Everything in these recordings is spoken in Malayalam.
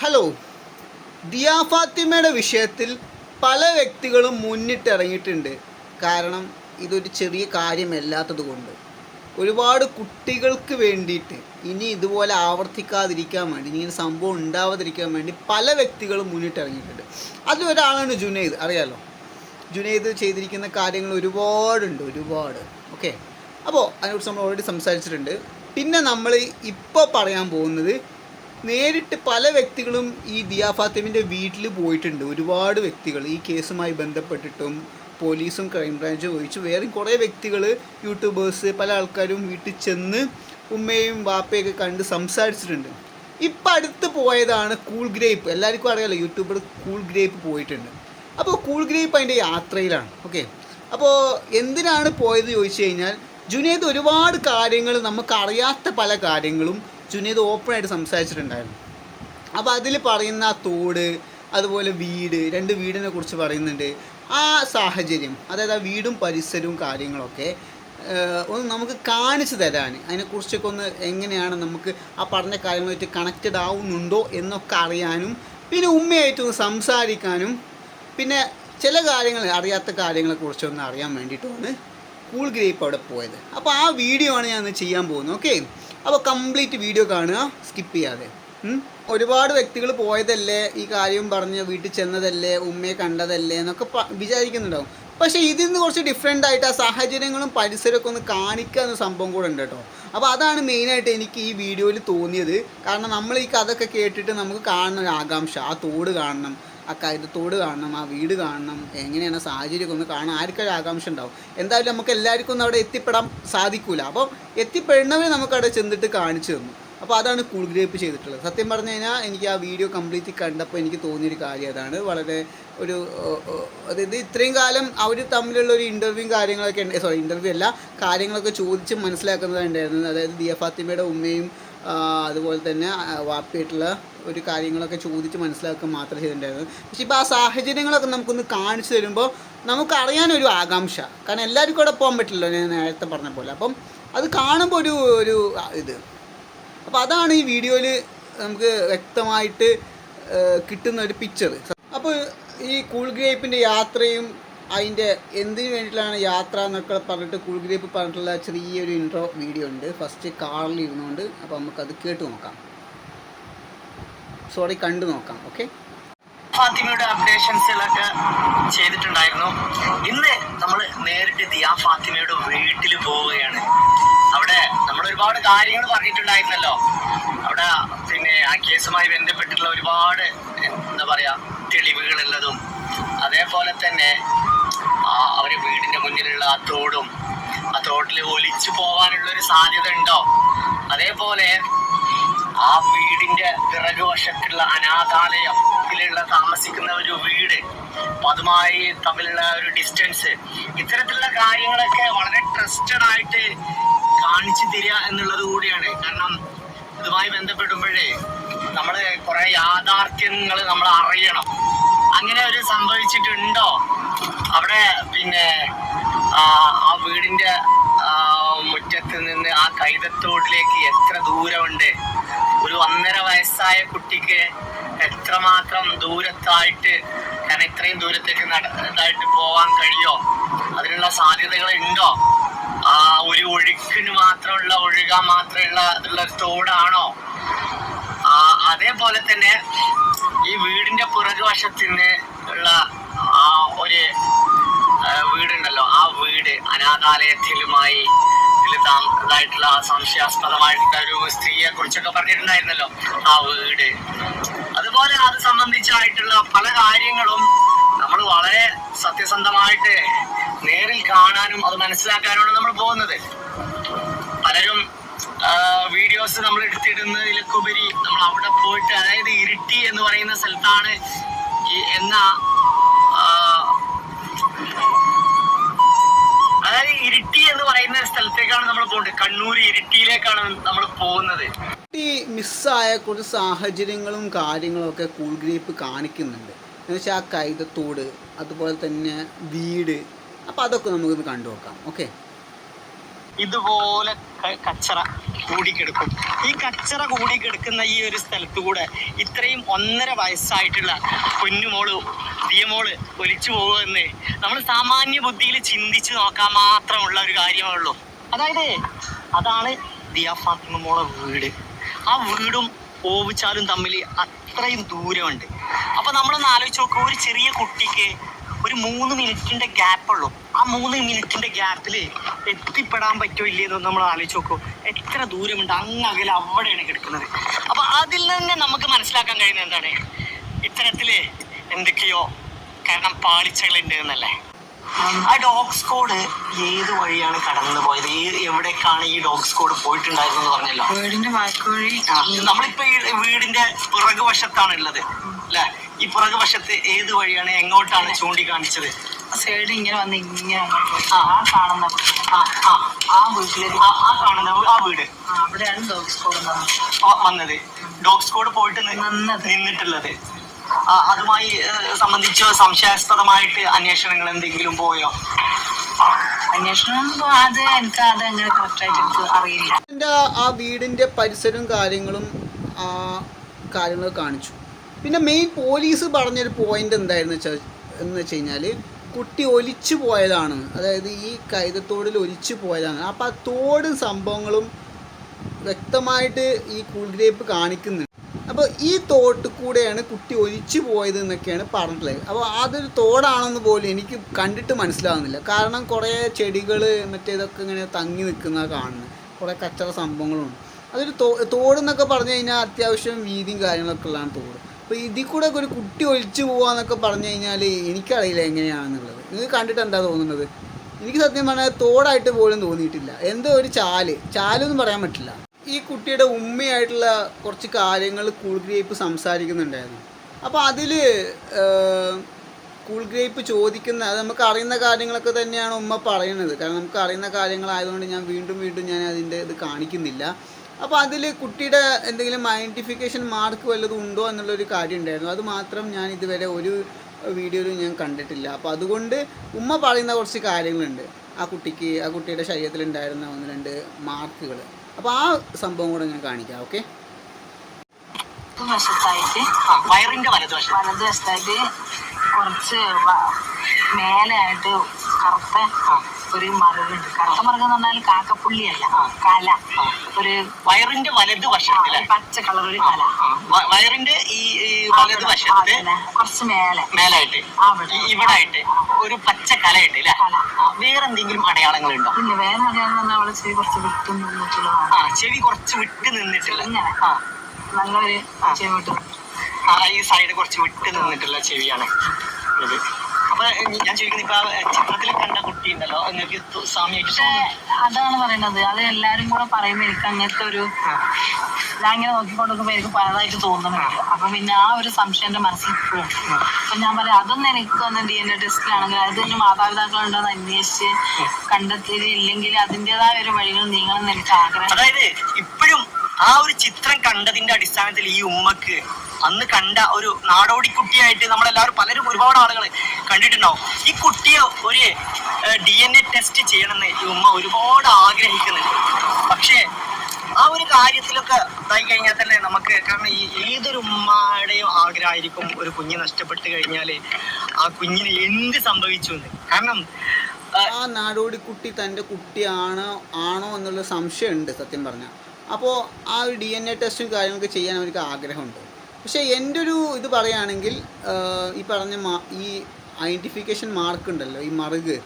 ഹലോ. ദിയ ഫാത്തിമയുടെ വിഷയത്തിൽ പല വ്യക്തികളും മുന്നിട്ടിറങ്ങിയിട്ടുണ്ട്. കാരണം ഇതൊരു ചെറിയ കാര്യമല്ലാത്തത് കൊണ്ട് ഒരുപാട് കുട്ടികൾക്ക് വേണ്ടിയിട്ട് ഇനി ഇതുപോലെ ആവർത്തിക്കാതിരിക്കാൻ വേണ്ടി ഇനി സംഭവം ഉണ്ടാവാതിരിക്കാൻ വേണ്ടി പല വ്യക്തികളും മുന്നിട്ടിറങ്ങിയിട്ടുണ്ട്. അതിലൊരാളാണ് ജുനൈദ്. അറിയാലോ? ജുനൈദ് ചെയ്തിരിക്കുന്ന കാര്യങ്ങൾ ഒരുപാടുണ്ട് ഒരുപാട്. ഓക്കെ? അപ്പോൾ അതിനെക്കുറിച്ച് നമ്മൾ ഓൾറെഡി സംസാരിച്ചിട്ടുണ്ട്. പിന്നെ നമ്മൾ ഇപ്പോൾ പറയാൻ പോകുന്നത് നേരിട്ട് പല വ്യക്തികളും ഈ ദിയാ ഫാത്തിമിന്റെ വീട്ടിൽ പോയിട്ടുണ്ട്. ഒരുപാട് വ്യക്തികൾ ഈ കേസുമായി ബന്ധപ്പെട്ടിട്ടും പോലീസും ക്രൈംബ്രാഞ്ചും ഒഴിച്ച് വേറെ കുറേ വ്യക്തികൾ യൂട്യൂബേഴ്സ് പല ആൾക്കാരും വീട്ടിൽ ചെന്ന് ഉമ്മയും വാപ്പയൊക്കെ കണ്ട് സംസാരിച്ചിട്ടുണ്ട്. ഇപ്പം അടുത്ത് പോയതാണ് കൂൾ ഗ്രേപ്പ്. എല്ലാവർക്കും അറിയാലോ യൂട്യൂബർ കൂൾ ഗ്രേപ്പ് പോയിട്ടുണ്ട്. അപ്പോൾ കൂൾ ഗ്രേപ്പ് അതിന്റെ യാത്രയിലാണ്. ഓക്കെ? അപ്പോൾ എന്തിനാണ് പോയത് ചോദിച്ചു കഴിഞ്ഞാൽ ജുനേദ് ഒരുപാട് കാര്യങ്ങൾ നമുക്കറിയാത്ത പല കാര്യങ്ങളും ജുനേദ് ഓപ്പണായിട്ട് സംസാരിച്ചിട്ടുണ്ടായിരുന്നു. അപ്പോൾ അതിൽ പറയുന്ന തോട് അതുപോലെ വീട് രണ്ട് വീടിനെ കുറിച്ച് പറയുന്നുണ്ട്. ആ സാഹചര്യം അതായത് ആ വീടും പരിസരവും കാര്യങ്ങളൊക്കെ ഒന്ന് നമുക്ക് കാണിച്ചു തരാൻ. അതിനെക്കുറിച്ചൊക്കെ ഒന്ന് എങ്ങനെയാണ് നമുക്ക് ആ പറഞ്ഞ കാര്യങ്ങളുമായിട്ട് കണക്റ്റഡ് ആവുന്നുണ്ടോ എന്നൊക്കെ അറിയാനും പിന്നെ ഉമ്മയായിട്ടൊന്ന് സംസാരിക്കാനും പിന്നെ ചില കാര്യങ്ങൾ അറിയാത്ത കാര്യങ്ങളെക്കുറിച്ചൊന്ന് അറിയാൻ വേണ്ടിയിട്ടാണ് കൂൾ ഗ്രേപ്പ് അവിടെ പോയത്. അപ്പോൾ ആ വീഡിയോ ആണ് ഞാൻ ചെയ്യാൻ പോകുന്നത് ഓക്കെ അപ്പോൾ കംപ്ലീറ്റ് വീഡിയോ കാണുക സ്കിപ്പ് ചെയ്യാതെ. ഒരുപാട് വ്യക്തികൾ പോയതല്ലേ ഈ കാര്യം പറഞ്ഞ് വീട്ടിൽ ചെന്നതല്ലേ ഉമ്മയെ കണ്ടതല്ലേ എന്നൊക്കെ വിചാരിക്കുന്നുണ്ടാവും. പക്ഷേ ഇതിൽ നിന്ന് കുറച്ച് ഡിഫറെന്റ് ആയിട്ട് ആ സാഹചര്യങ്ങളും പരിസരമൊക്കെ ഒന്ന് കാണിക്കുക എന്ന സംഭവം കൂടെ ഉണ്ട് കേട്ടോ. അപ്പോൾ അതാണ് മെയിനായിട്ട് എനിക്ക് ഈ വീഡിയോയിൽ തോന്നിയത്. കാരണം നമ്മൾ ഈ കഥയൊക്കെ കേട്ടിട്ട് നമുക്ക് കാണുന്ന ഒരു ആകാംക്ഷ ആ തോട് കാണണം ആ തോട് കാണണം ആ വീട് കാണണം എങ്ങനെയാണ് സാഹചര്യമൊക്കെ ഒന്ന് കാണാൻ ആർക്കൊരു ആകാംക്ഷ ഉണ്ടാവും. എന്തായാലും നമുക്ക് എല്ലാവർക്കും ഒന്നും അവിടെ എത്തിപ്പെടാൻ സാധിക്കില്ല അപ്പോൾ എത്തിപ്പെടുന്നവരെ നമുക്ക് അവിടെ ചെന്നിട്ട് കാണിച്ചു തന്നു. അപ്പോൾ അതാണ് കൂൾ ഗ്രേപ്പ് ചെയ്തിട്ടുള്ളത്. സത്യം പറഞ്ഞു കഴിഞ്ഞാൽ എനിക്ക് ആ വീഡിയോ കംപ്ലീറ്റ് കണ്ടപ്പോൾ എനിക്ക് തോന്നിയൊരു കാര്യം അതാണ്. വളരെ ഒരു അതായത് ഇത്രയും കാലം അവർ തമ്മിലുള്ള ഒരു ഇന്റർവ്യൂ കാര്യങ്ങളൊക്കെ ഉണ്ട് സോറി ഇന്റർവ്യൂ അല്ല കാര്യങ്ങളൊക്കെ ചോദിച്ച് മനസ്സിലാക്കുന്നതാണ് ഉണ്ടായിരുന്നത്. അതായത് ദിയ ഫാത്തിമയുടെ ഉമ്മയും അതുപോലെ തന്നെ വാപ്പയായിട്ടുള്ള ഒരു കാര്യങ്ങളൊക്കെ ചോദിച്ച് മനസ്സിലാക്കുക മാത്രമേ ചെയ്തിട്ടുണ്ടായിരുന്നു പക്ഷേ ഇപ്പോൾ ആ സാഹചര്യങ്ങളൊക്കെ നമുക്കൊന്ന് കാണിച്ചു തരുമ്പോൾ നമുക്കറിയാനൊരു ആകാംക്ഷ. കാരണം എല്ലാവർക്കും കൂടെ പോകാൻ പറ്റില്ലല്ലോ ഞാൻ നേരത്തെ പറഞ്ഞ പോലെ. അപ്പം അത് കാണുമ്പോൾ ഒരു ഒരു ഇത്. അപ്പോൾ അതാണ് ഈ വീഡിയോയിൽ നമുക്ക് വ്യക്തമായിട്ട് കിട്ടുന്ന ഒരു പിക്ചർ അപ്പോൾ ഈ കൂൾ ഗ്രേപ്പിന്റെ യാത്രയും അതിന്റെ എന്തിനു വേണ്ടിയിട്ടാണ് യാത്ര എന്നൊക്കെ പറഞ്ഞിട്ട് കൂൾ ഗ്രേപ്പ് പറഞ്ഞിട്ടുള്ള ചെറിയൊരു ഇൻട്രോ വീഡിയോ ഉണ്ട്. ഫസ്റ്റ് കാറിൽ ഇരുന്നുകൊണ്ട് അപ്പോൾ നമുക്കത് കേട്ട് നോക്കാം. സോറി കണ്ടു നോക്കാം. ഓക്കെ ഫാത്തിമയുടെ അപ്ഡേഷൻസിലൊക്കെ ചെയ്തിട്ടുണ്ടായിരുന്നു. ഇന്ന് നമ്മൾ നേരിട്ട് ദിയാ ഫാത്തിമയുടെ വീട്ടിൽ പോവുകയാണ്. അവിടെ നമ്മൾ ഒരുപാട് കാര്യങ്ങൾ പറഞ്ഞിട്ടുണ്ടായിരുന്നല്ലോ. അവിടെ പിന്നെ ആ കേസുമായി ബന്ധപ്പെട്ടിട്ടുള്ള ഒരുപാട് എന്താ പറയാ തെളിവുകളുള്ളതും അതേപോലെ തന്നെ ആ അവരെ വീടിന്റെ മുന്നിലുള്ള ആ തോടും ആ തോട്ടിൽ ഒലിച്ചു പോകാനുള്ള ഒരു സാധ്യത ഉണ്ടോ? അതേപോലെ ആ വീടിന്റെ പിറകു വശത്തുള്ള അനാഥാലയത്തിലുള്ള താമസിക്കുന്ന ഒരു വീട് അതുമായി തമ്മിലുള്ള ഒരു ഡിസ്റ്റൻസ് ഇത്തരത്തിലുള്ള കാര്യങ്ങളൊക്കെ വളരെ ട്രസ്റ്റഡ് ആയിട്ട് കാണിച്ചു തരിക എന്നുള്ളത് കൂടിയാണ്. കാരണം ഇതുമായി ബന്ധപ്പെടുമ്പോഴേ നമ്മൾ കുറെ യാഥാർത്ഥ്യങ്ങൾ നമ്മൾ അറിയണം. അങ്ങനെ ഒരു സംഭവിച്ചിട്ടുണ്ടോ? അവിടെ പിന്നെ ആ വീടിന്റെ മുറ്റത്ത് നിന്ന് ആ കൈതത്തോടിലേക്ക് എത്ര ദൂരമുണ്ട്? ഒരു ഒന്നര വയസ്സായ കുട്ടിക്ക് എത്രമാത്രം ദൂരത്തായിട്ട് കാരണം ഇത്രയും ദൂരത്തേക്ക് നടന്നതായിട്ട് പോവാൻ കഴിയോ? അതിനുള്ള സാധ്യതകൾ ഉണ്ടോ ആ ഒരു ഒഴുക്കിന് മാത്രമുള്ള ഒഴുകാൻ മാത്രമുള്ള ഉള്ള ഒരു തോടാണോ അതേപോലെ തന്നെ ഈ വീടിന്റെ പുറകു വശത്തിന് ഉള്ള ആ ഒരു വീടുണ്ടല്ലോ. ആ വീട് അനാഥാലയത്തിലുമായി ഇതായിട്ടുള്ള സംശയാസ്പദമായിട്ടുള്ള ഒരു സ്ത്രീയെ കുറിച്ചൊക്കെ പറഞ്ഞിട്ടുണ്ടായിരുന്നല്ലോ ആ വീട്. അതുപോലെ അത് സംബന്ധിച്ചായിട്ടുള്ള പല കാര്യങ്ങളും നമ്മൾ വളരെ സത്യസന്ധമായിട്ട് നേരിൽ കാണാനും അത് മനസ്സിലാക്കാനുമാണ് നമ്മൾ പോകുന്നത്. പലരും വീഡിയോസ് നമ്മൾ എടുത്തിടുന്നതിലൊക്കെ ഉപരി നമ്മൾ അവിടെ പോയിട്ട് അതായത് ഇരിട്ടി എന്ന് പറയുന്ന സ്ഥലത്താണ് ഈ എന്ന അതായത് ഇരിട്ടി എന്ന് പറയുന്ന സ്ഥലത്തേക്കാണ് നമ്മൾ പോകുന്നത് കണ്ണൂർ ഇരിട്ടിയിലേക്കാണ് നമ്മൾ പോകുന്നത്. മിസ്സായ കുറച്ച് സാഹചര്യങ്ങളും കാര്യങ്ങളും ഒക്കെ കൂൾ ഗ്രേപ്പ് കാണിക്കുന്നുണ്ട്. എന്നുവെച്ചാൽ ആ കൈതത്തോട് അതുപോലെ തന്നെ വീട് അപ്പോൾ അതൊക്കെ നമുക്കൊന്ന് കണ്ടു നോക്കാം ഓക്കെ ഇതുപോലെ കച്ചറ കൂടിക്കിടക്കും. ഈ കച്ചറ കൂടിക്കിടക്കുന്ന ഈ ഒരു സ്ഥലത്ത് കൂടെ ഇത്രയും ഒന്നര വയസ്സായിട്ടുള്ള കുഞ്ഞുമോൾ ദിയമോൾ ഒലിച്ചു പോകുമെന്ന് നമ്മൾ സാമാന്യ ബുദ്ധിയിൽ ചിന്തിച്ചു നോക്കാൻ മാത്രമുള്ള ഒരു കാര്യമുള്ളൂ അതായത് അതാണ് ദിയ ഫാത്തിമ മോളെ വീട്. ആ വീടും ഓവിച്ചാലും തമ്മിൽ അത്രയും ദൂരമുണ്ട്. അപ്പൊ നമ്മളൊന്ന് ആലോചിച്ച് നോക്കുക ഒരു ചെറിയ കുട്ടിക്ക് ഒരു മൂന്ന് മിനിറ്റിന്റെ ഗ്യാപ്പ് ഉള്ളൂ. ആ മൂന്ന് മിനിറ്റിന്റെ ഗ്യാപ്പിൽ എത്തിപ്പെടാൻ പറ്റുമോ ഇല്ലയെന്ന് നമ്മൾ ആലോചിച്ച് നോക്കൂ. എത്ര ദൂരമുണ്ട്? അങ്ങ് അകലെ അവിടെയാണ് കിടക്കുന്നത്. അപ്പൊ അതിൽ നിന്ന് നമുക്ക് മനസ്സിലാക്കാൻ കഴിയുന്നത് എന്താണ്? ഇത്തരത്തിൽ എന്തൊക്കെയോ കാരണം പാളിച്ചകളുണ്ട് എന്നല്ലേ? ആ ഡോഗ് സ്കോഡ് ഏത് വഴിയാണ് കടന്നു പോയത്? ഏത് എവിടേക്കാണ് ഈ ഡോഗ് സ്കോഡ് പോയിട്ടുണ്ടായിരുന്നെന്ന് പറഞ്ഞല്ലോ. വീടിന്റെ വാക്കുവഴി വഴി നമ്മളിപ്പോ ഈ വീടിന്റെ പുറകുവശത്താണ് ഉള്ളത് അല്ലെ? ഈ പിറകുവശത്ത് ഏത് വഴിയാണ്? എങ്ങോട്ടാണ് ചൂണ്ടിക്കാണിച്ചത്? സൈഡ് ഇങ്ങനെ വന്ന് ഇങ്ങനെ ആ. കാണുന്ന ആ ആ ആ വീട്ടിലേക്ക്. ആ ആ കാണുന്ന വീ- ആ വീട്. അവിടെയാണ് ഡോഗ് സ്കൂൾ ആ, വന്നത്. ഡോഗ് സ്കോഡ് പോയിട്ട് നി- നിന്നത്. നിന്നിട്ടുള്ളത്. ആ, അതുമായി ഏഹ്, സംബന്ധിച്ച് സംശയാസ്പദമായിട്ട് അന്വേഷണങ്ങൾ എന്തെങ്കിലും പോയോ? അന്വേഷണം ഇപ്പൊ അത് എനിക്ക് അത് അങ്ങനെ കറക്റ്റ് ആയിട്ട് എനിക്ക് അറിയില്ല. എന്റെ ആ വീടിന്റെ പരിസരവും കാര്യങ്ങളും ആ കാര്യങ്ങൾ കാണിച്ചു. പിന്നെ മെയിൻ പോലീസ് പറഞ്ഞൊരു പോയിന്റ് എന്തായിരുന്നു വെച്ചാൽ എന്ന് വെച്ച് കഴിഞ്ഞാൽ കുട്ടി ഒലിച്ചു പോയതാണ്. അതായത് ഈ കൈതത്തോടിൽ ഒലിച്ചു പോയതാണ്. അപ്പോൾ ആ തോടും സംഭവങ്ങളും വ്യക്തമായിട്ട് ഈ കൂൾ ഗ്രേപ്പ് കാണിക്കുന്നുണ്ട്. അപ്പോൾ ഈ തോട്ടിൽ കൂടെയാണ് കുട്ടി ഒലിച്ചു പോയത് എന്നൊക്കെയാണ് പറഞ്ഞിട്ടുള്ളത്. അപ്പോൾ അതൊരു തോടാണെന്ന് പോലും എനിക്ക് കണ്ടിട്ട് മനസ്സിലാവുന്നില്ല. കാരണം കുറേ ചെടികൾ മറ്റേതൊക്കെ ഇങ്ങനെ തങ്ങി നിൽക്കുന്ന കാണുന്നത്. കുറേ കച്ചറ സംഭവങ്ങളുണ്ട്. അതൊരു തോ തോടെന്നൊക്കെ പറഞ്ഞു കഴിഞ്ഞാൽ അത്യാവശ്യം വീതിയും കാര്യങ്ങളൊക്കെ ഉള്ളതാണ് തോട്. അപ്പോൾ ഇതിൽ കൂടെ ഒരു കുട്ടി ഒഴിച്ചു പോവാന്നൊക്കെ പറഞ്ഞു കഴിഞ്ഞാൽ എനിക്കറിയില്ല എങ്ങനെയാണെന്നുള്ളത്. നിങ്ങൾക്ക് കണ്ടിട്ട് എന്താ തോന്നുന്നത്? എനിക്ക് സത്യം പറഞ്ഞാൽ തോടായിട്ട് പോലും തോന്നിയിട്ടില്ല. എന്തോ ഒരു ചാൽ. ചാലൊന്നും പറയാൻ പറ്റില്ല. ഈ കുട്ടിയുടെ ഉമ്മയായിട്ടുള്ള കുറച്ച് കാര്യങ്ങൾ കൂൾ ഗ്രേപ്പ് സംസാരിക്കുന്നുണ്ടായിരുന്നു. അപ്പോൾ അതിൽ കൂൾ ഗ്രേപ്പ് ചോദിക്കുന്ന അത് നമുക്ക് അറിയുന്ന കാര്യങ്ങളൊക്കെ തന്നെയാണ് ഉമ്മ പറയുന്നത്. കാരണം നമുക്ക് അറിയുന്ന കാര്യങ്ങളായതുകൊണ്ട് ഞാൻ വീണ്ടും വീണ്ടും ഞാൻ അതിന്റെ ഇത് കാണിക്കുന്നില്ല. അപ്പോൾ അതിൽ കുട്ടിയുടെ എന്തെങ്കിലും ഐഡന്റിഫിക്കേഷൻ മാർക്ക് വല്ലതും ഉണ്ടോ എന്നുള്ളൊരു കാര്യം ഉണ്ടായിരുന്നു. അത് മാത്രം ഞാൻ ഇതുവരെ ഒരു വീഡിയോയിലും ഞാൻ കണ്ടിട്ടില്ല. അപ്പോൾ അതുകൊണ്ട് ഉമ്മ പറയുന്ന കുറച്ച് കാര്യങ്ങളുണ്ട്. ആ കുട്ടിക്ക് ആ കുട്ടിയുടെ ശരീരത്തിലുണ്ടായിരുന്ന ഒന്ന് രണ്ട് മാർക്കുകൾ അപ്പോൾ ആ സംഭവം കൂടെ ഞാൻ കാണിക്കാം ഓക്കെ? വലതുവശം വലതുവശത്തായിട്ട് കുറച്ച് മേലെ ആയിട്ട് കറുത്ത ഒരു മറുകുണ്ട് കറുത്ത മറുക് എന്ന് പറഞ്ഞാൽ കാക്കപ്പുള്ളിയല്ല കല. ഒരു വയറിന്റെ വലതുവശത്ത് വശത്തിൽ. പച്ച കളർ ഒരു കല. വയറിന്റെ ഈ വലത് വശത്ത് കുറച്ച് മേലെ. മേലായിട്ട്. ഇവിടെ ആയിട്ട് ഒരു പച്ച കലയിട്ട് അല്ലേ. ആ, വേറെന്തെങ്കിലും അടയാളങ്ങൾ ഉണ്ടോ ഇല്ല വേറെ അടയാളം പറഞ്ഞാൽ അവൾ ചെവി കുറച്ച് വിട്ടു നിന്നിട്ടുള്ളതാണ് ആ ചെവി കുറച്ച് വിട്ട് നിന്നിട്ടുള്ള. നല്ലൊരു ചെവി വിട്ടു. ആ ഈ സൈഡ് കുറച്ച് വിട്ട് നിന്നിട്ടുള്ള ചെവിയാണ് ഇത്. അപ്പൊ ഞാൻ ചോദിക്കുന്നത് ഇപ്പൊ ആ ചിത്രത്തിൽ കണ്ട കുട്ടി ഉണ്ടല്ലോ നിങ്ങൾക്ക് അതാണ് പറയുന്നത്. അത് എല്ലാരും കൂടെ പറയുമ്പോ എനിക്ക് അങ്ങനത്തെ ഒരു ഞാൻ ഇങ്ങനെ നോക്കിക്കൊണ്ടിരിക്കുമ്പോ എനിക്ക് പലതായിട്ട് തോന്നുന്നുണ്ട്. അപ്പൊ പിന്നെ ആ ഒരു സംശയം എന്റെ മനസ്സിൽ ഇപ്പോഴും അപ്പൊ ഞാൻ പറയാം അതൊന്നും എനിക്ക് തോന്നുന്നു ഡി ടെസ്റ്റ് ആണെങ്കിൽ ടെസ്റ്റിലാണെങ്കിൽ അത് ഇനി മാതാപിതാക്കളുണ്ടോന്ന് അന്വേഷിച്ച് കണ്ടെത്തിയില്ലെങ്കിൽ അതിന്റെതായ ഒരു വഴികൾ നീങ്ങണമെന്ന് എനിക്ക് ആഗ്രഹം. അതായത് ഇപ്പോഴും ആ ഒരു ചിത്രം കണ്ടതിന്റെ അടിസ്ഥാനത്തിൽ ഈ ഉമ്മക്ക് അന്ന് കണ്ട ഒരു നാടോടി കുട്ടിയായിട്ട് നമ്മളെല്ലാവരും പലരും ഒരുപാട് ആളുകൾ കണ്ടിട്ടുണ്ടാവും. ഈ കുട്ടിയെ ഒരു ഡി എൻ എ ടെസ്റ്റ് ചെയ്യണമെന്ന് ഈ ഉമ്മ ഒരുപാട് ആഗ്രഹിക്കുന്നുണ്ട്. പക്ഷേ ആ ഒരു കാര്യത്തിലൊക്കെ ഇതായി കഴിഞ്ഞാൽ തന്നെ നമുക്ക് കാരണം ഈ ഏതൊരു ഉമ്മയുടെയും ആഗ്രഹമായിരിക്കും ഒരു കുഞ്ഞ് നഷ്ടപ്പെട്ട് കഴിഞ്ഞാൽ ആ കുഞ്ഞിന് എന്ത് സംഭവിച്ചു എന്ന് കാരണം ആ, നാടോടി കുട്ടി തന്റെ കുട്ടിയാണോ ആണോ എന്നുള്ള സംശയമുണ്ട് സത്യം പറഞ്ഞാൽ. അപ്പോൾ ആ ഒരു ഡി എൻ എ ടെസ്റ്റും കാര്യങ്ങളൊക്കെ ചെയ്യാൻ അവർക്ക് ആഗ്രഹമുണ്ട്? പക്ഷേ എന്റെ ഒരു ഇത് പറയുകയാണെങ്കിൽ ഈ പറഞ്ഞ മാ ഈ ഐഡന്റിഫിക്കേഷൻ മാർക്ക് ഉണ്ടല്ലോ ഈ മറുക്.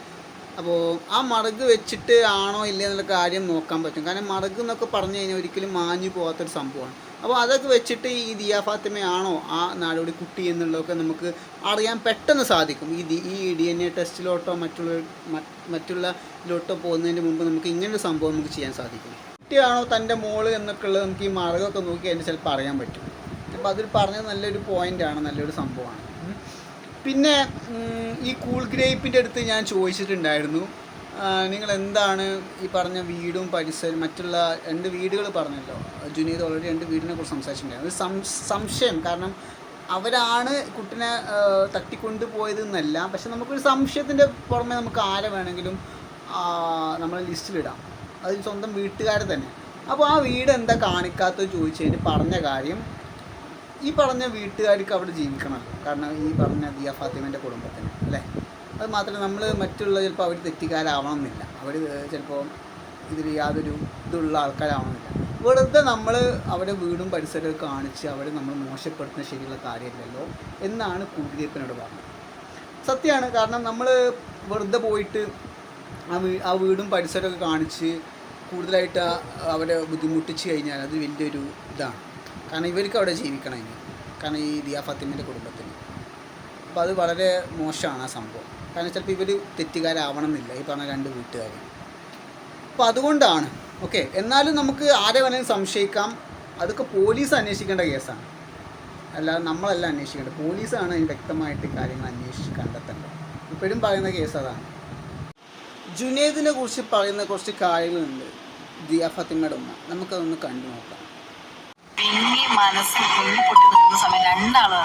അപ്പോൾ ആ മറുക് വെച്ചിട്ട് ആണോ ഇല്ലേ എന്നുള്ള കാര്യം നോക്കാൻ പറ്റും. കാരണം മറുക് എന്നൊക്കെ പറഞ്ഞു കഴിഞ്ഞാൽ ഒരിക്കലും മാഞ്ഞു പോകാത്തൊരു സംഭവമാണ്. അപ്പോൾ അതൊക്കെ വെച്ചിട്ട് ഈ ദിയ ഫാത്തിമയാണോ ആ നാടോടി കുട്ടി എന്നുള്ളതൊക്കെ നമുക്ക് അറിയാൻ പെട്ടെന്ന് സാധിക്കും. ഈ ഈ ഡി എൻ എ ടെസ്റ്റിലോട്ടോ മറ്റുള്ള മറ്റുള്ള ഇതിലോട്ടോ പോകുന്നതിന് മുമ്പ് നമുക്ക് ഇങ്ങനൊരു സംഭവം നമുക്ക് ചെയ്യാൻ സാധിക്കും. കുട്ടിയാണോ തന്റെ മോൾ എന്നൊക്കെ ഉള്ളത് നമുക്ക് ഈ മറുകൊക്കെ നോക്കി അതിന് ചിലപ്പോൾ അറിയാൻ പറ്റും. അപ്പോൾ അതിൽ പറഞ്ഞത് നല്ലൊരു പോയിന്റാണ് നല്ലൊരു സംഭവമാണ്. പിന്നെ ഈ കൂൾ ഗ്രേപ്പിന്റെ അടുത്ത് ഞാൻ ചോദിച്ചിട്ടുണ്ടായിരുന്നു. നിങ്ങൾ എന്താണ് ഈ പറഞ്ഞ വീടും പരിസരം മറ്റുള്ള രണ്ട് വീടുകൾ പറഞ്ഞല്ലോ? ജുനീദ് ഓൾറെഡി രണ്ട് വീടിനെ കുറിച്ച് സംസാരിച്ചിട്ടുണ്ടായിരുന്നു. സം- സംശയം. കാരണം അവരാണ് കുട്ടിനെ തട്ടിക്കൊണ്ട് പോയതെന്നല്ല പക്ഷെ നമുക്കൊരു സംശയത്തിന്റെ പുറമെ നമുക്ക് ആരെ വേണമെങ്കിലും നമ്മളെ ലിസ്റ്റിലിടാം. അത് സ്വന്തം വീട്ടുകാരെ തന്നെ. അപ്പോൾ ആ വീട് എന്താ കാണിക്കാത്തത് ചോദിച്ചതിന് പറഞ്ഞ കാര്യം ഈ പറഞ്ഞ വീട്ടുകാർക്ക് അവിടെ ജീവിക്കണം. കാരണം ഈ പറഞ്ഞ ദിയ ഫാത്തിമന്റെ കുടുംബത്തിന് അല്ലേ? അത് മാത്രമല്ല നമ്മൾ മറ്റുള്ള ചിലപ്പോൾ അവർ തെറ്റുകാരാവണം എന്നില്ല അവർ ചിലപ്പോൾ ഇതിൽ യാതൊരു ഇതുള്ള ആൾക്കാരാവണമെന്നില്ല. വെറുതെ നമ്മൾ അവിടെ വീടും പരിസരവും കാണിച്ച് അവരെ നമ്മൾ മോശപ്പെടുത്തുന്ന ശരിയുള്ള കാര്യമില്ലല്ലോ എന്നാണ് കുടിയേപ്പനോട് പറഞ്ഞത്. സത്യമാണ്. കാരണം നമ്മൾ വെറുതെ പോയിട്ട് ആ വീ ആ വീടും പരിസരമൊക്കെ കാണിച്ച് കൂടുതലായിട്ട് അവരെ ബുദ്ധിമുട്ടിച്ച് കഴിഞ്ഞാൽ അത് വലിയൊരു ഇതാണ്. കാരണം ഇവർക്ക് അവിടെ ജീവിക്കണം ഇനി. കാരണം ഈ ദിയ ഫാത്തിമിന്റെ കുടുംബത്തിന്. അപ്പോൾ അത് വളരെ മോശമാണ് ആ സംഭവം. കാരണം ചിലപ്പോൾ ഇവർ തെറ്റുകാരാവണം എന്നില്ല ഈ പറഞ്ഞ രണ്ട് വീട്ടുകാർ അപ്പോൾ അതുകൊണ്ടാണ് ഓക്കെ എന്നാലും നമുക്ക് ആരെ വേണമെങ്കിലും സംശയിക്കാം. അതൊക്കെ പോലീസ് അന്വേഷിക്കേണ്ട കേസാണ്. അല്ലാതെ നമ്മളല്ല അന്വേഷിക്കേണ്ടത്. പോലീസാണ് അതിന് വ്യക്തമായിട്ട് കാര്യങ്ങൾ അന്വേഷിച്ച് കണ്ടെത്തേണ്ടത്. ഇപ്പോഴും പറയുന്ന കേസ് അതാണ്. ജുനേദിനെ കുറിച്ച് പറയുന്ന കുറച്ച് കാര്യങ്ങളുണ്ട് ദിയ ഫാത്തിമയുടെ ഉമ്മ. നമുക്കതൊന്ന് കണ്ടു നോക്കാം. പിന്നി മനസ്സ് കുഞ്ഞു പൊട്ടി നിൽക്കുന്ന സമയം രണ്ടാളും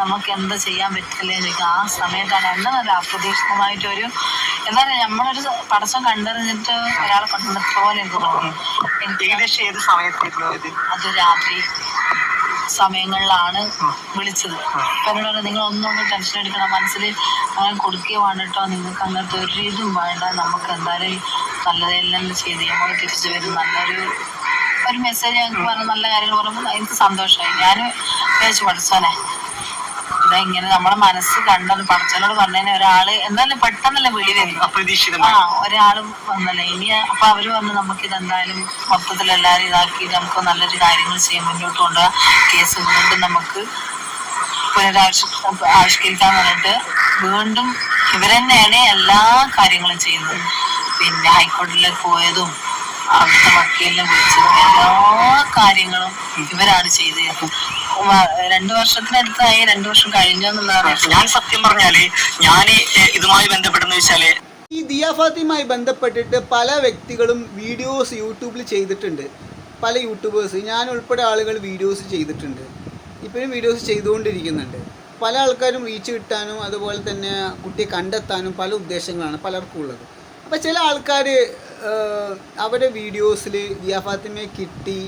നമുക്ക് എന്താ ചെയ്യാൻ പറ്റില്ല എന്ന് ചോദിക്കും. ആ സമയത്താണ് എന്താ പറയുക നല്ല ഒരു എന്താ പറയുക നമ്മളൊരു പടച്ചം കണ്ടറിഞ്ഞിട്ട് ഒരാളെ കൊണ്ടുവന്ന പോലെ എനിക്ക് തോന്നി. എനിക്ക് ഏകദേശം ഏത് സമയത്തായിരുന്നു അത് രാത്രി സമയങ്ങളിലാണ് വിളിച്ചത്. അപ്പൊ എന്നോട് പറഞ്ഞു, നിങ്ങൾ ഒന്നുകൊണ്ട് ടെൻഷൻ എടുക്കണം. മനസ്സിൽ അങ്ങനെ കൊടുക്കുകയാണ് കേട്ടോ. നിങ്ങൾക്ക് അങ്ങനത്തെ ഒരു ഇതും വേണ്ട. നമുക്ക് എന്തായാലും നല്ലതെല്ലാം ചെയ്ത് നമ്മൾ തിരിച്ചു വരും. നല്ലൊരു ഒരു മെസ്സേജ് ഞങ്ങൾക്ക് പറഞ്ഞ നല്ല കാര്യങ്ങൾ പറയുമ്പോൾ എനിക്ക് സന്തോഷമായി. ഞാൻ വിചാരിച്ചു പഠിച്ചോനെ ഇതാ ഇങ്ങനെ നമ്മളെ മനസ്സ് കണ്ടത് പഠിച്ചോനോട് പറഞ്ഞതിന് ഒരാൾ എന്തായാലും പെട്ടെന്നല്ലേ വിളി വരും ആ ഒരാൾ വന്നല്ലേ. ഇനി അപ്പൊ അവർ വന്ന് നമുക്ക് ഇതെന്തായാലും മൊത്തത്തിൽ എല്ലാരും ഇതാക്കി നമുക്ക് നല്ലൊരു കാര്യങ്ങൾ ചെയ്യാൻ മുന്നോട്ട് കൊണ്ടുപോകാം കേസ് വീണ്ടും നമുക്ക് പുനരാവിഷ ആവിഷ്കരിക്കാൻ പറഞ്ഞിട്ട് വീണ്ടും ഇവരെന്നെയാണ് എല്ലാ കാര്യങ്ങളും ചെയ്യുന്നത്. പിന്നെ ഹൈക്കോടതിയിലേക്ക് പോയതും അവിടുത്തെ വക്കീലിനെ വിളിച്ചതും എല്ലാ കാര്യങ്ങളും ഇവരാണ് ചെയ്ത് രണ്ടു വർഷത്തിനടുത്തായി രണ്ടു വർഷം കഴിഞ്ഞെന്നുള്ളതാണ് ഞാൻ സത്യം പറഞ്ഞാൽ ഞാൻ ഇതുമായി ബന്ധപ്പെടുന്ന വെച്ചാൽ ഈ ദിയ ഫാത്തിയുമായി ബന്ധപ്പെട്ടിട്ട് പല വ്യക്തികളും വീഡിയോസ് യൂട്യൂബിൽ ചെയ്തിട്ടുണ്ട്. പല യൂട്യൂബേഴ്സ്. ഞാൻ ഉൾപ്പെടെ ആളുകൾ വീഡിയോസ് ചെയ്തിട്ടുണ്ട്. ഇപ്പോഴും വീഡിയോസ് ചെയ്തുകൊണ്ടിരിക്കുന്നുണ്ട്. പല ആൾക്കാരും റീച്ച് കിട്ടാനും അതുപോലെ തന്നെ കുട്ടിയെ കണ്ടെത്താനും പല ഉദ്ദേശങ്ങളാണ് പലർക്കും ഉള്ളത്. അപ്പോൾ ചില ആൾക്കാർ അവരുടെ വീഡിയോസിൽ ദിയ ഫാത്തിമയെ കിട്ടി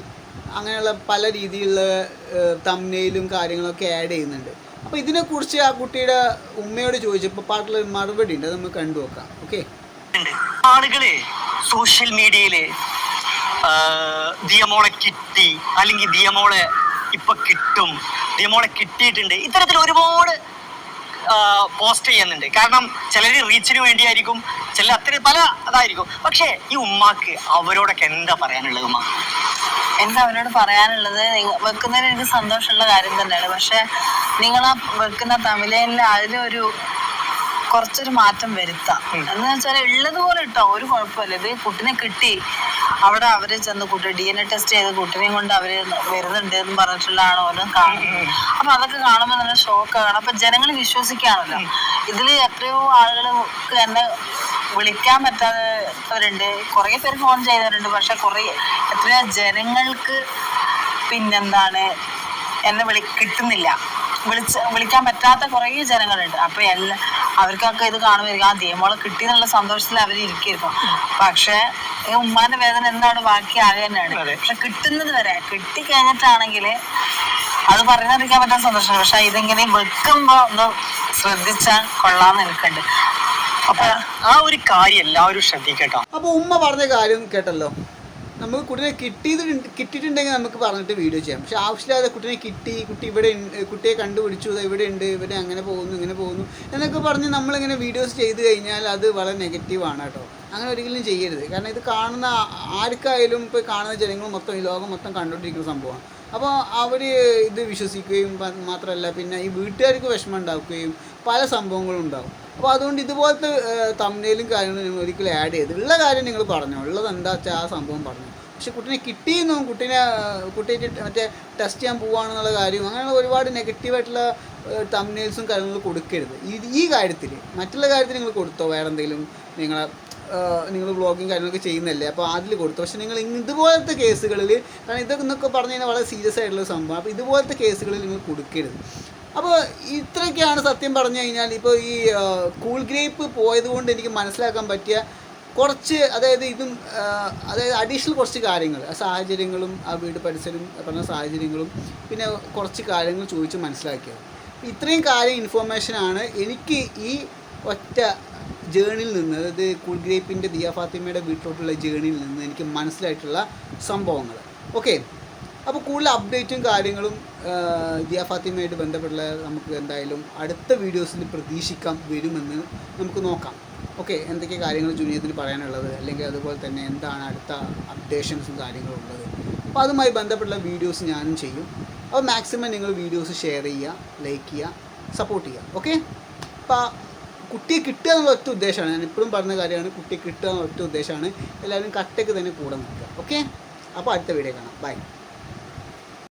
അങ്ങനെയുള്ള പല രീതിയിലുള്ള തമ്മനയിലും കാര്യങ്ങളൊക്കെ ആഡ് ചെയ്യുന്നുണ്ട്. അപ്പോൾ ഇതിനെക്കുറിച്ച് ആ കുട്ടിയുടെ ഉമ്മയോട് ചോദിച്ചപ്പോൾ പാട്ടിലൊരു മറുപടി ഉണ്ട് അത് നമുക്ക് കണ്ടു നോക്കാം ഓക്കെ ആളുകളെ സോഷ്യൽ മീഡിയയിൽ ആ, ദിയമോളെ കിട്ടി അല്ലെങ്കിൽ ദിയമോളെ ഇപ്പൊ കിട്ടും ദിയമോളെ കിട്ടിയിട്ടുണ്ട് ഇത്തരത്തിൽ ഒരുപാട് പോസ്റ്റ് ചെയ്യുന്നുണ്ട്. കാരണം ചിലർ റീച്ചിന് വേണ്ടിയായിരിക്കും ചില അത്ര പല അതായിരിക്കും പക്ഷേ ഈ ഉമ്മാക്ക് അവരോടൊക്കെ എന്താ പറയാനുള്ളത് ഉമ്മ? എന്താ അവരോട് പറയാനുള്ളത്? വെക്കുന്നതിന് എനിക്ക് സന്തോഷമുള്ള കാര്യം തന്നെയാണ്. പക്ഷെ നിങ്ങൾ ആ വെക്കുന്ന തമിഴനിൽ അതിലൊരു കുറച്ചൊരു മാറ്റം വരുത്താം. എന്ന് വെച്ചാൽ ഉള്ളത് പോലെ ഇട്ടോ ഒരു കുഴപ്പമില്ല. ഇത് കുട്ടിനെ കിട്ടി. അവിടെ അവർ ചെന്ന് കുട്ടി ഡി എൻ എ ടെസ്റ്റ് ചെയ്ത് കുട്ടിനെയും കൊണ്ട് അവർ വരുന്നുണ്ട് എന്ന് പറഞ്ഞിട്ടുള്ളതാണ് ഓരോ കാണുന്നത്. അപ്പൊ അതൊക്കെ കാണുമ്പോൾ നല്ല ഷോക്കാണ് അപ്പൊ ജനങ്ങൾ വിശ്വസിക്കാണല്ലോ. ഇതിൽ എത്രയോ ആളുകൾക്ക് എന്നെ വിളിക്കാൻ പറ്റാത്തവരുണ്ട്. കുറേ പേര് ഫോൺ ചെയ്തവരുണ്ട്. പക്ഷെ കുറേ എത്രയോ ജനങ്ങൾക്ക് പിന്നെന്താണ് എന്നെ വിളി കിട്ടുന്നില്ല. വിളിച്ച് വിളിക്കാൻ പറ്റാത്ത കുറേ ജനങ്ങളുണ്ട്. അപ്പൊ എല്ലാ അവർക്കൊക്കെ ഇത് കാണുമായിരിക്കും. ആ ദീമോളെ കിട്ടി എന്നുള്ള സന്തോഷത്തിൽ അവർ ഇരിക്കുന്നു പക്ഷെ ഉമ്മാന്റെ വേദന എന്താണ്? ബാക്കി ആകെ തന്നെയാണ്. പക്ഷെ കിട്ടുന്നത് വരെ കിട്ടി കഴിഞ്ഞിട്ടാണെങ്കിൽ അത് പറഞ്ഞറിയിക്കാൻ പറ്റാൻ സന്തോഷമാണ്. പക്ഷെ ഇതിങ്ങനെ വെക്കുമ്പോ ഒന്ന് ശ്രദ്ധിച്ചാൽ കൊള്ളാന്ന് എനിക്കുണ്ട്. അപ്പൊ ആ ഒരു കാര്യം എല്ലാവരും ശ്രദ്ധിക്കട്ടോ അപ്പൊ ഉമ്മ പറഞ്ഞ കാര്യം കേട്ടല്ലോ. നമുക്ക് കുട്ടിനെ കിട്ടിയത് കിട്ടിയിട്ടുണ്ടെങ്കിൽ നമുക്ക് പറഞ്ഞിട്ട് വീഡിയോ ചെയ്യാം. പക്ഷേ ആവശ്യമില്ലാതെ കുട്ടിനെ കിട്ടി കുട്ടി ഇവിടെ കുട്ടിയെ കണ്ടുപിടിച്ചു ഇവിടെ ഉണ്ട് ഇവിടെ അങ്ങനെ പോകുന്നു ഇങ്ങനെ പോകുന്നു എന്നൊക്കെ പറഞ്ഞ് നമ്മളിങ്ങനെ വീഡിയോസ് ചെയ്ത് കഴിഞ്ഞാൽ അത് വളരെ നെഗറ്റീവാണ് കേട്ടോ. അങ്ങനെ ഒരിക്കലും ചെയ്യരുത്. കാരണം ഇത് കാണുന്ന ആർക്കായാലും ഇപ്പോൾ കാണുന്ന ജനങ്ങൾ മൊത്തം ഈ ലോകം മൊത്തം കണ്ടുകൊണ്ടിരിക്കുന്ന സംഭവമാണ്. അപ്പോൾ അവർ ഇത് വിശ്വസിക്കുകയും മാത്രമല്ല പിന്നെ ഈ വീട്ടുകാർക്ക് വിഷമം ഉണ്ടാക്കുകയും പല സംഭവങ്ങളും ഉണ്ടാകും അപ്പോൾ അതുകൊണ്ട് ഇതുപോലത്തെ തമ്മിലും കാര്യങ്ങളും നിങ്ങൾ ഒരിക്കലും ആഡ് ചെയ്ത് ഉള്ള കാര്യം നിങ്ങൾ പറഞ്ഞു. ഉള്ളത് എന്താ വെച്ചാൽ ആ സംഭവം പറഞ്ഞു. പക്ഷെ കുട്ടീനെ കിട്ടിയെന്നും കുട്ടീനെ കുട്ടിയെ മറ്റേ ടെസ്റ്റ് ചെയ്യാൻ പോവാണെന്നുള്ള കാര്യവും അങ്ങനെയുള്ള ഒരുപാട് നെഗറ്റീവായിട്ടുള്ള തമ്മിൽസും കാര്യങ്ങളും കൊടുക്കരുത്. ഈ കാര്യത്തിൽ മറ്റുള്ള കാര്യത്തിൽ നിങ്ങൾ കൊടുത്തോ? വേറെ എന്തെങ്കിലും നിങ്ങളെ നിങ്ങൾ വ്ളോഗിങ് കാര്യങ്ങളൊക്കെ ചെയ്യുന്നല്ലേ അപ്പോൾ അതിൽ കൊടുത്തു. പക്ഷേ നിങ്ങൾ ഇതുപോലത്തെ കേസുകളിൽ കാരണം ഇതൊക്കെ എന്നൊക്കെ പറഞ്ഞു കഴിഞ്ഞാൽ വളരെ സീരിയസ് ആയിട്ടുള്ള സംഭവം അപ്പോൾ ഇതുപോലത്തെ കേസുകളിൽ നിങ്ങൾ കൊടുക്കരുത്. അപ്പോൾ ഇത്രയൊക്കെയാണ് സത്യം പറഞ്ഞു കഴിഞ്ഞാൽ ഇപ്പോൾ ഈ കൂൾ ഗ്രേപ്പ് പോയതുകൊണ്ട് എനിക്ക് മനസ്സിലാക്കാൻ പറ്റിയ കുറച്ച് അതായത് ഇതും അതായത് അഡീഷണൽ കുറച്ച് കാര്യങ്ങൾ. സാഹചര്യങ്ങളും ആ വീട് പരിസരം പറഞ്ഞ സാഹചര്യങ്ങളും പിന്നെ കുറച്ച് കാര്യങ്ങൾ ചോദിച്ച് മനസ്സിലാക്കിയത്. ഇത്രയും കാര്യം ഇൻഫോർമേഷനാണ് എനിക്ക് ഈ ഒറ്റ ജേണിയിൽ നിന്ന് അതായത് കുൾഗ്രേപ്പിന്റെ ദിയ ഫാത്തിമയുടെ വീട്ടിലോട്ടുള്ള ജേണിയിൽ നിന്ന് എനിക്ക് മനസ്സിലായിട്ടുള്ള സംഭവങ്ങൾ ഓക്കെ. അപ്പോൾ കൂടുതൽ അപ്ഡേറ്റും കാര്യങ്ങളും ദിയ ഫാത്തിമയായിട്ട് ബന്ധപ്പെട്ടുള്ള നമുക്ക് എന്തായാലും അടുത്ത വീഡിയോസിൽ പ്രതീക്ഷിക്കാം വരുമെന്ന് നമുക്ക് നോക്കാം. ഓക്കെ. എന്തൊക്കെ കാര്യങ്ങൾ ജൂനിയത്തിന് പറയാനുള്ളത്? അല്ലെങ്കിൽ അതുപോലെ തന്നെ എന്താണ് അടുത്ത അപ്ഡേഷൻസും കാര്യങ്ങളും ഉള്ളത്? അപ്പോൾ അതുമായി ബന്ധപ്പെട്ടുള്ള വീഡിയോസ് ഞാനും ചെയ്യും. അപ്പോൾ മാക്സിമം നിങ്ങൾ വീഡിയോസ് ഷെയർ ചെയ്യുക ലൈക്ക് ചെയ്യുക സപ്പോർട്ട് ചെയ്യുക. ഓക്കെ? അപ്പോൾ കുട്ടിയെ കിട്ടുക എന്നുള്ള ഒറ്റ ഉദ്ദേശമാണ്. ഞാൻ ഇപ്പോഴും പറഞ്ഞ കാര്യമാണ് കുട്ടിയെ കിട്ടുക എന്നുള്ള ഒറ്റ ഉദ്ദേശമാണ്. എല്ലാവരും കട്ടയ്ക്ക് തന്നെ കൂടെ നിൽക്കുക. ഓക്കെ അപ്പോൾ അടുത്ത വീഡിയോ കാണാം. ബൈ